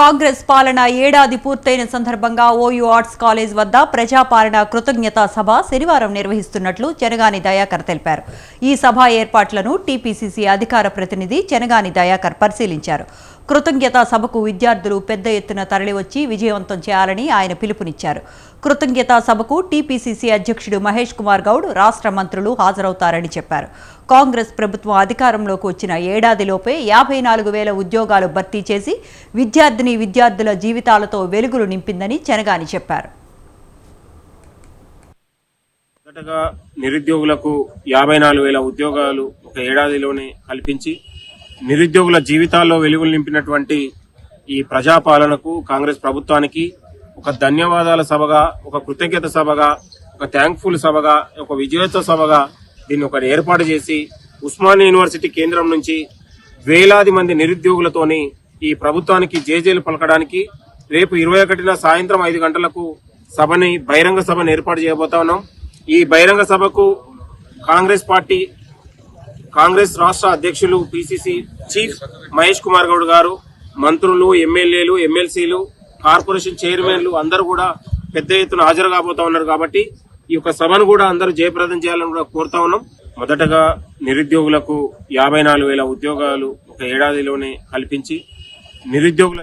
కాంగ్రెస్ పాలన ఏడాది పూర్తయిన సందర్భంగా ఓయూ ఆర్ట్స్ కాలేజ్ వద్ద ప్రజాపాలన కృతజ్ఞతా సభ శనివారం నిర్వహిస్తున్నట్లు చెనగాని దయాకర్ తెలిపారు. ఈ సభ ఏర్పాట్లను టీపీసీసీ అధికార ప్రతినిధి చెనగాని దయాకర్ పరిశీలించారు. కృతజ్ఞతా సభకు విద్యార్థులు పెద్ద ఎత్తున తరలివచ్చి విజయవంతం చేయాలని ఆయన పిలుపునిచ్చారు. కృతజ్ఞతా సభకు టీపీసీసీ అధ్యక్షుడు మహేష్ కుమార్ గౌడ్ రాష్ట్ర మంత్రులు హాజరవుతారని చెప్పారు. కాంగ్రెస్ ప్రభుత్వం అధికారంలోకి వచ్చిన ఏడాదిలోపే యాభై నాలుగు వేల ఉద్యోగాలు భర్తీ చేసి విద్యార్థిని విద్యార్థుల జీవితాలతో వెలుగులు నింపిందని చెనగాని చెప్పారు. నిరుద్యోగులకు యాభై నాలుగు వేల ఉద్యోగాలు ఒక ఏడాదిలోనే కల్పించి నిరుద్యోగుల జీవితాల్లో వెలుగులు నింపినటువంటి ఈ ప్రజాపాలనకు కాంగ్రెస్ ప్రభుత్వానికి ఒక ధన్యవాదాల సభగా ఒక కృతజ్ఞత సభగా ఒక థ్యాంక్ఫుల్ సభగా ఒక విజయోత్సవ సభగా దీన్ని ఒక ఏర్పాటు చేసి ఉస్మానియా యూనివర్సిటీ కేంద్రం నుంచి వేలాది మంది నిరుద్యోగులతోని ఈ ప్రభుత్వానికి జేజేలు పలకడానికి రేపు ఇరవై ఒకటిన సాయంత్రం ఐదు గంటలకు సభని బహిరంగ సభను ఏర్పాటు చేయబోతా ఉన్నాం. ఈ బహిరంగ సభకు కాంగ్రెస్ పార్టీ కాంగ్రెస్ రాష్ట్ర అధ్యక్షులు పిసిసి చీఫ్ మహేష్ కుమార్ గౌడ్ గారు మంత్రులు ఎమ్మెల్యేలు ఎమ్మెల్సీలు కార్పొరేషన్ చైర్మన్లు అందరూ కూడా పెద్ద ఎత్తున హాజరు కాబోతా ఉన్నారు కాబట్టి ఈ యొక్క సభను కూడా అందరూ జయప్రదం చేయాలని కూడా కోరుతా ఉన్నాం. మొదటగా నిరుద్యోగులకు యాభై నాలుగు వేల ఉద్యోగాలు ఒక ఏడాదిలోనే కల్పించి నిరుద్యోగుల